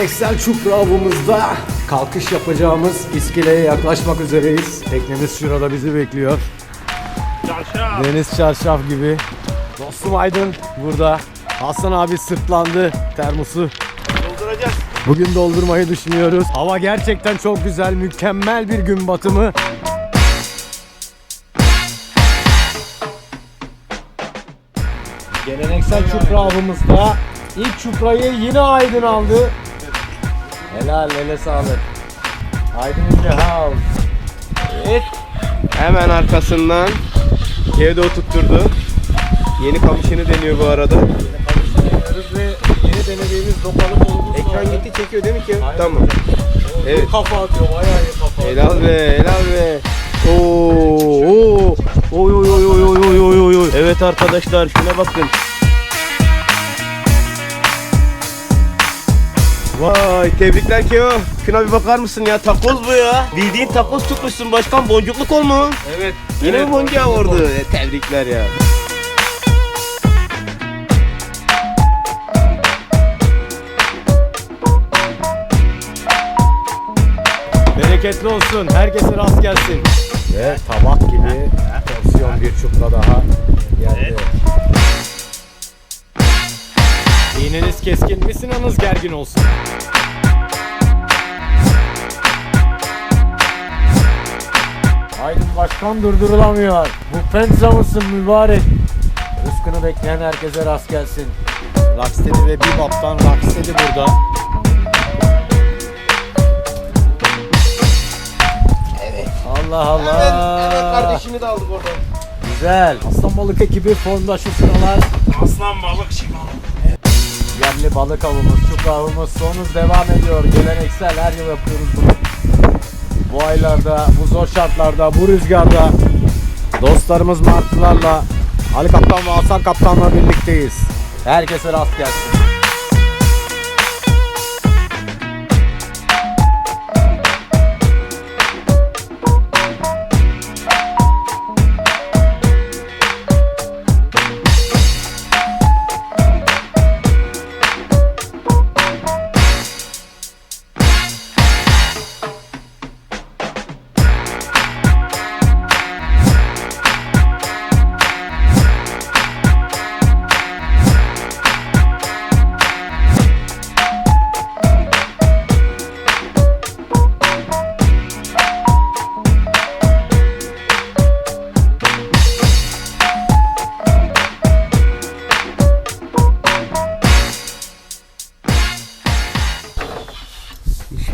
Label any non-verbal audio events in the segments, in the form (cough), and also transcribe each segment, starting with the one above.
Geleneksel çupra avımızda kalkış yapacağımız iskeleye yaklaşmak üzereyiz. Teknemiz şurada bizi bekliyor. Çarşaf. Deniz çarşaf gibi. Dostum Aydın burada. Hasan abi sırtlandı termosu. Dolduracağız. Bugün doldurmayı düşünüyoruz. Hava gerçekten çok güzel, mükemmel bir gün batımı. Geleneksel çupra avımızda ilk çuprayı yine Aydın aldı. Helal, hele sağlık. Aydın in the house. Evet. Hemen arkasından Kevdo tutturdu. Yeni kamışını deniyor bu arada. Deniyoruz ve yeni denediğimiz dopalı kolumuz Ekran var. gitti çekiyor değil mi ki? Aynen. Tamam. Evet. Kafa atıyor, bayağı iyi kafa atıyor. Helal be, helal be. Oo, oo. Oy oy oy oy oy oy oy oy. Evet arkadaşlar şuna bakın. Vay tebrikler Keo. Şuna bir bakar mısın ya? Takoz bu ya. Bildiğin takoz tutmuşsun başkan. Boncukluk kol mu? Evet. Yine evet, mi boncuğa boncuklu vurdu? E, tebrikler ya. Bereketli olsun. Herkese rast gelsin. Ve tabak gibi porsiyon bir çupra daha geldi. İğneniz keskin, misinanız gergin olsun. Aydın Başkan durdurulamıyor. Bu pensa mısın mübarek? Rızkını bekleyen herkese rast gelsin. Rocksteady ve Bebop'tan Rocksteady burada. Allah Allah. kardeşini de aldık oradan. Güzel. Aslan balık ekibi formda şu sıralar. Aslan balık şimalı. Balık avımız, çupra avımız sonuz devam ediyor. Geleneksel her yıl yapıyoruz bunu. Bu aylarda, bu zor şartlarda, bu rüzgarda dostlarımız martılarla Ali Kaptan ve Hasan Kaptan'la birlikteyiz. Herkese rast gelsin.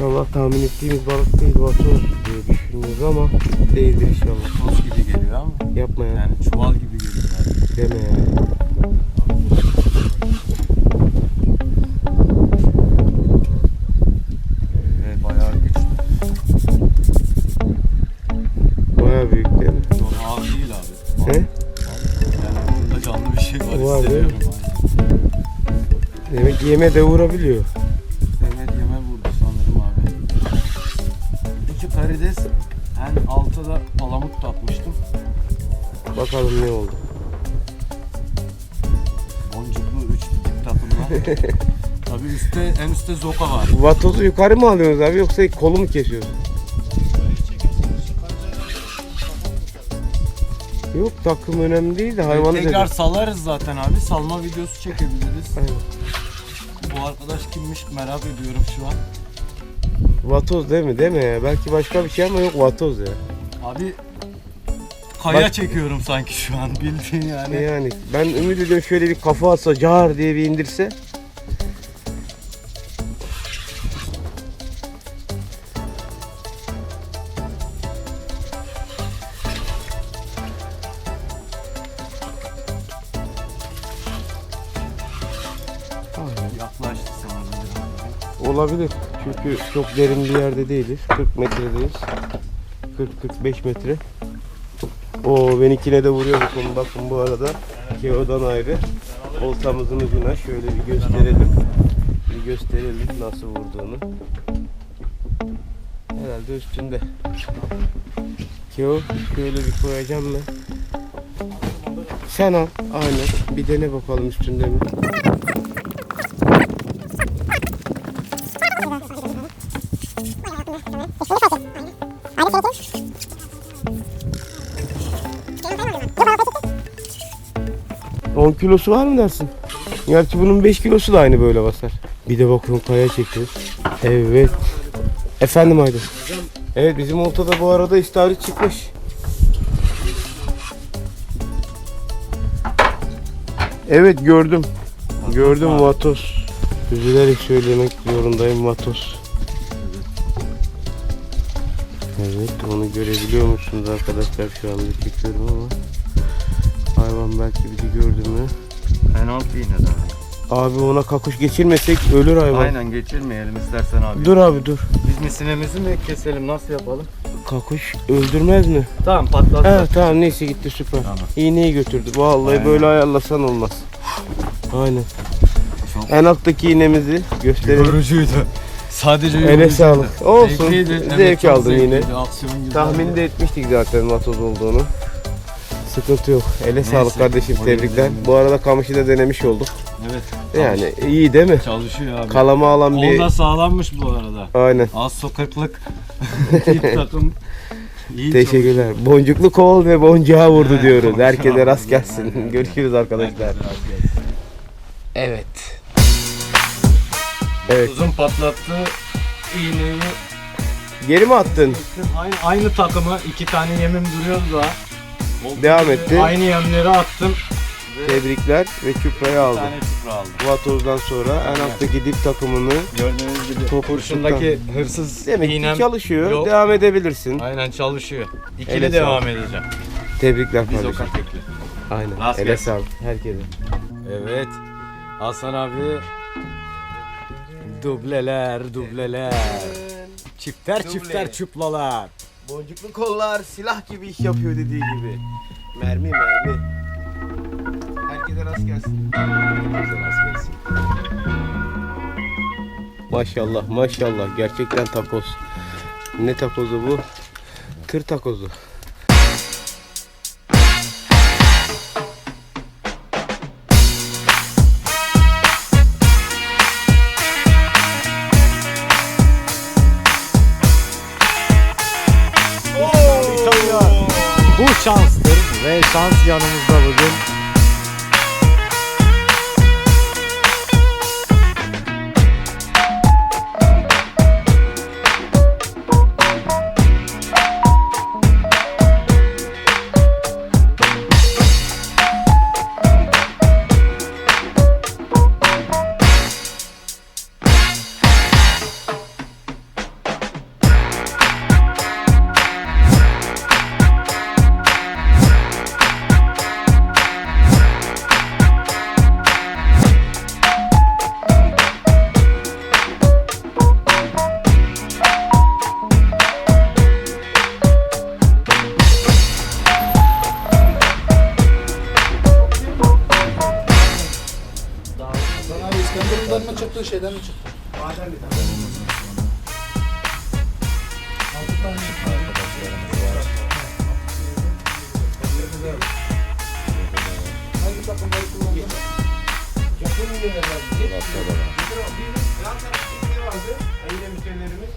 İnşallah tahmin ettiğimiz balık değil Batu diye düşünüyoruz ama değildir inşallah. Toz gibi geliyor ama Yapma ya. yani çuval gibi geliyor. Deme ya. Ve bayağı güçlü. Büyük değil mi? Çok ağır değil abi. He? Yani burada canlı bir şey var, Var, hissediyorum. Demek yeme de vurabiliyor. Karides en altta da palamut da atmıştım. Bakalım ne oldu. Boncuklu üç dip takımla. (laughs) Tabii üstte en üstte zoka var. Vatozu yukarı mı alıyorsunuz abi yoksa kolu mu kesiyorsunuz? Yok takım önemli değil de hayvanı Tekrar dedi. salarız zaten abi. Salma videosu çekebiliriz. Aynen. Bu arkadaş kimmiş merak ediyorum şu an. Vatoz değil mi? Deme ya. Belki başka bir şey ama yok vatoz ya. Abi kaya Bak- çekiyorum sanki şu an bildiğin yani. Yani ben ümit ediyorum şöyle bir kafa atsa car diye bir indirse. Yaklaştı biraz. Olabilir. Çünkü çok derin bir yerde değiliz. 40 metredeyiz. 40-45 metre. O benimkine de vuruyor bu konu. Bakın bu arada Keo'dan ayrı. Oltamızın ucuna şöyle bir gösterelim. Bir gösterelim nasıl vurduğunu. Herhalde üstünde. Keo şöyle bir koyacağım ben. Sen al. Aynen. Bir dene bakalım üstünde mi? ...10 kilosu var mı dersin? Gerçi bunun 5 kilosu da aynı böyle basar. Bir de bakıyorum kaya çekiyoruz. Evet. Efendim Aydın. Evet bizim oltada bu arada istavrit çıkmış. Evet gördüm. Gördüm Vatos. Üzülerek söylemek zorundayım Vatos. Evet onu görebiliyor musunuz arkadaşlar şu anda çekiyorum ama hayvan belki bizi gördü mü? Penaltı yine de. Abi ona kakuş geçirmesek ölür hayvan. Aynen geçirmeyelim istersen abi. Dur abi dur. Biz misinemizi mi keselim nasıl yapalım? Kakuş öldürmez mi? Tamam patlattı. He tamam neyse gitti süper. Tamam. İğneyi götürdü. Vallahi Aynen. böyle ayarlasan olmaz. Aynen. Çok- En alttaki iğnemizi gösterelim. Yorucuydu. Sadece Ele sağlık. Olsun. Zevkliydi. Zevk Evet, çok aldın yine. zevkliydi. Aksiyon. Tahmin de etmiştik zaten vatoz olduğunu. Sıkıntı yok. Ele sağlık kardeşim oraya tebrikler. gidelim. Bu arada kamışı da denemiş olduk. Evet. Yani iyi değil mi? Çalışıyor abi. Kalama alan bir... Kolda sağlanmış bu arada. Aynen. Az sokaklık. (laughs) İlk takım. iyi Teşekkürler. Boncuklu kol ve boncuğa vurdu diyoruz. Herkese rast gelsin. Görüşürüz arkadaşlar. rast Evet. Evet. Uzun patlattı. İğneyi Geri mi attın? Aynı, aynı takımı iki tane yemim duruyordu daha. Olduğu Devam etti. Aynı yemleri attım. Ve Tebrikler ve küprayı bir aldı. tane çupra aldım. Vatoz'dan sonra en alttaki dip takımını Gördüğünüz gibi Top kurşundaki hırsız demek ki iğnem çalışıyor. yok. Devam edebilirsin. aynen çalışıyor. İkili Ele devam edeceğim. Tebrikler Biz o kardeşim. Aynen. Rast Ele gelsin. sağlık. Herkese. Evet. Hasan abi. Dubleler, dubleler. Çifter Duble. çifter çuplalar. Boncuklu kollar silah gibi iş yapıyor dediği gibi. Mermi mermi. Herkese rast gelsin. Herkese rast gelsin. Maşallah maşallah gerçekten takoz. Ne takozu bu? Tır takozu. Şanstır ve şans yanımızda bugün. Abi İskenderun'dan mı çıktı, şeyden mi çıktı? Altı tane Hangi takımları kullandın? Japon iğneler Bir yan tarafta iğne vardı. Ayıyla müşterilerimiz.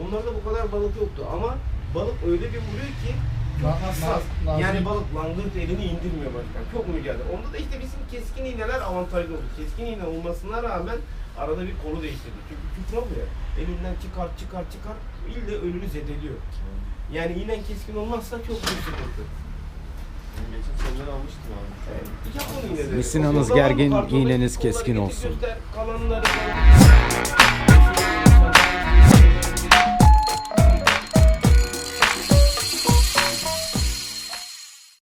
Onlarda bu kadar balık yoktu ama balık öyle bir vuruyor ki çok Na- hassas. na- nazım. Yani balık langırt elini indirmiyor başkan. Çok mücadele. Onda da işte bizim keskin iğneler avantajlı oldu. Keskin iğne olmasına rağmen arada bir kolu değiştirdi. Çünkü küfür oluyor. Elinden çıkar çıkar çıkar ille önünü zedeliyor. Yani iğnen keskin olmazsa çok büyük sıkıntı. Geçen seneden almıştım abi. Japon iğneleri. Misinanız O zaman gergin, iğneniz keskin olsun. Göster, kalanları